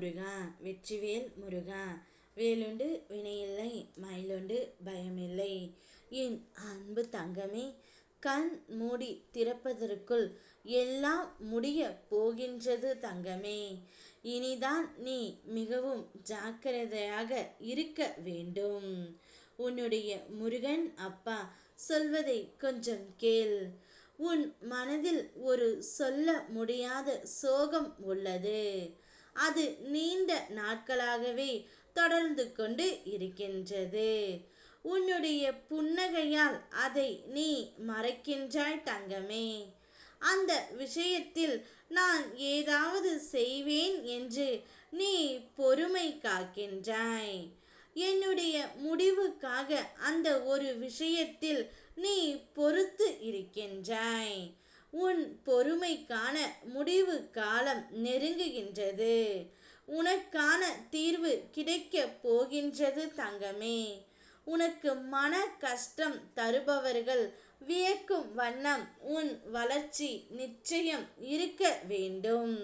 முருகா வெற்றிவேல் முருகா வேலுண்டு வினையில்லை மயிலுண்டு பயமில்லை. என் அன்பு தங்கமே கண் மூடி திறப்பதற்குள் எல்லாம் முடிய போகின்றது தங்கமே. இனிதான் நீ மிகவும் ஜாக்கிரதையாக இருக்க வேண்டும். உன்னுடைய முருகன் அப்பா சொல்வதை கொஞ்சம் கேள். உன் மனதில் ஒரு சொல்ல முடியாத சோகம் உள்ளது. அது நீண்ட நாட்களாகவே தொடர்ந்து கொண்டு இருக்கின்றது. உன்னுடைய புன்னகையால் அதை நீ மறைக்கின்றாய் தங்கமே. அந்த விஷயத்தில் நான் ஏதாவது செய்வேன் என்று நீ பொறுமை காக்கின்றாய். என்னுடைய முடிவுக்காக அந்த ஒரு விஷயத்தில் நீ பொறுத்து இருக்கின்றாய். உன் பொறுமைக்கான முடிவு காலம் நெருங்குகின்றது. உனக்கான தீர்வு கிடைக்கப் போகின்றது தங்கமே. உனக்கு மன கஷ்டம் தருபவர்கள் வியக்கும் வண்ணம் உன் வளர்ச்சி நிச்சயம் இருக்க வேண்டும்.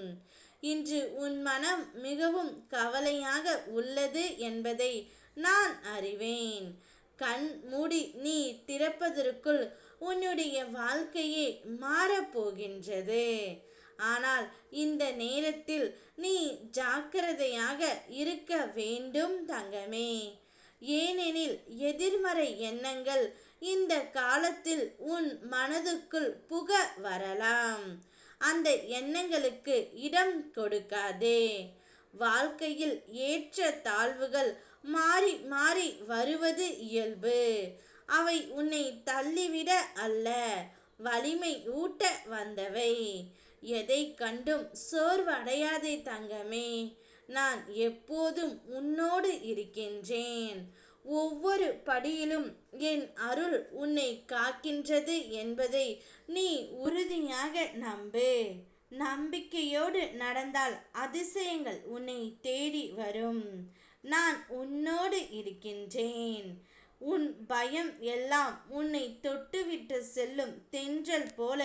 இன்று உன் மனம் மிகவும் கவலையாக உள்ளது என்பதை நான் அறிவேன். கண் மூடி நீ திறப்பதற்குள் உன்னுடைய வாழ்க்கையே மாறப்போகின்றது. ஆனால் இந்த நேரத்தில் நீ ஜாக்கிரதையாக இருக்க வேண்டும் தங்கமே. ஏனெனில் எதிர்மறை எண்ணங்கள் இந்த காலத்தில் உன் மனதுக்குள் புக வரலாம். அந்த எண்ணங்களுக்கு இடம் கொடுக்காதே. வாழ்க்கையில் ஏற்ற தாழ்வுகள் மாறி மாறி வருவது இயல்பு. அவை உன்னை தள்ளிவிட அல்ல வலிமை ஊட்ட வந்தவை. எதை கண்டும் சோர்வடையாதே தங்கமே. நான் எப்போதும் உன்னோடு இருக்கின்றேன். ஒவ்வொரு படியிலும் என் அருள் உன்னை காக்கின்றது என்பதை நீ உறுதியாக நம்பு. நம்பிக்கையோடு நடந்தால் அதிசயங்கள் உன்னை தேடி வரும். நான் உன்னோடு இருக்கின்றேன். உன் பயம் எல்லாம் உன்னை தொட்டுவிட்டு செல்லும் தென்றல் போல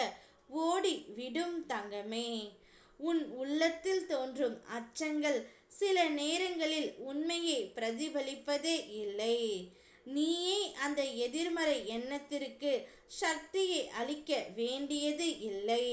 ஓடி விடும் தங்கமே. உன் உள்ளத்தில் தோன்றும் அச்சங்கள் சில நேரங்களில் உண்மையை பிரதிபலிப்பதே இல்லை. நீயே அந்த எதிர்மறை எண்ணத்திற்கு சக்தியை அளிக்க வேண்டியது இல்லை.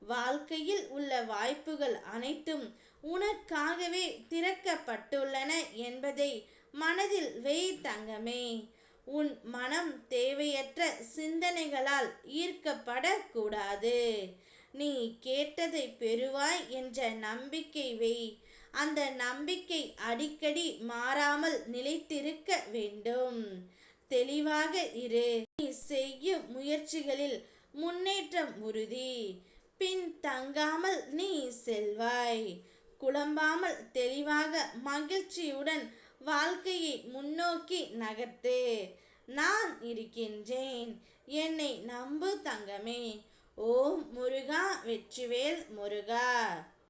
வாழ்க்கையில் உள்ள வாய்ப்புகள் அனைத்தும் உனக்காகவே திறக்கப்பட்டுள்ளன என்பதை மனதில் வெய் தங்கமே. உன் மனம் தேவையற்ற சிந்தனைகளால் ஈர்க்கப்படக்கூடாது. நீ கேட்டதை பெறுவாய் என்ற நம்பிக்கை வை. அந்த நம்பிக்கை அடிக்கடி மாறாமல் நிலைத்திருக்க வேண்டும். தெளிவாக இரு. நீ செய்யும் முயற்சிகளில் முன்னேற்றம் உறுதி. பின் தங்காமல் நீ செல்வாய். குழம்பாமல் தெளிவாக மகிழ்ச்சியுடன் வாழ்க்கையை முன்னோக்கி நகர்த்து. நான் இருக்கின்றேன். என்னை நம்பு தங்கமே. ஓம் முருகா வெற்றிவேல் முருகா.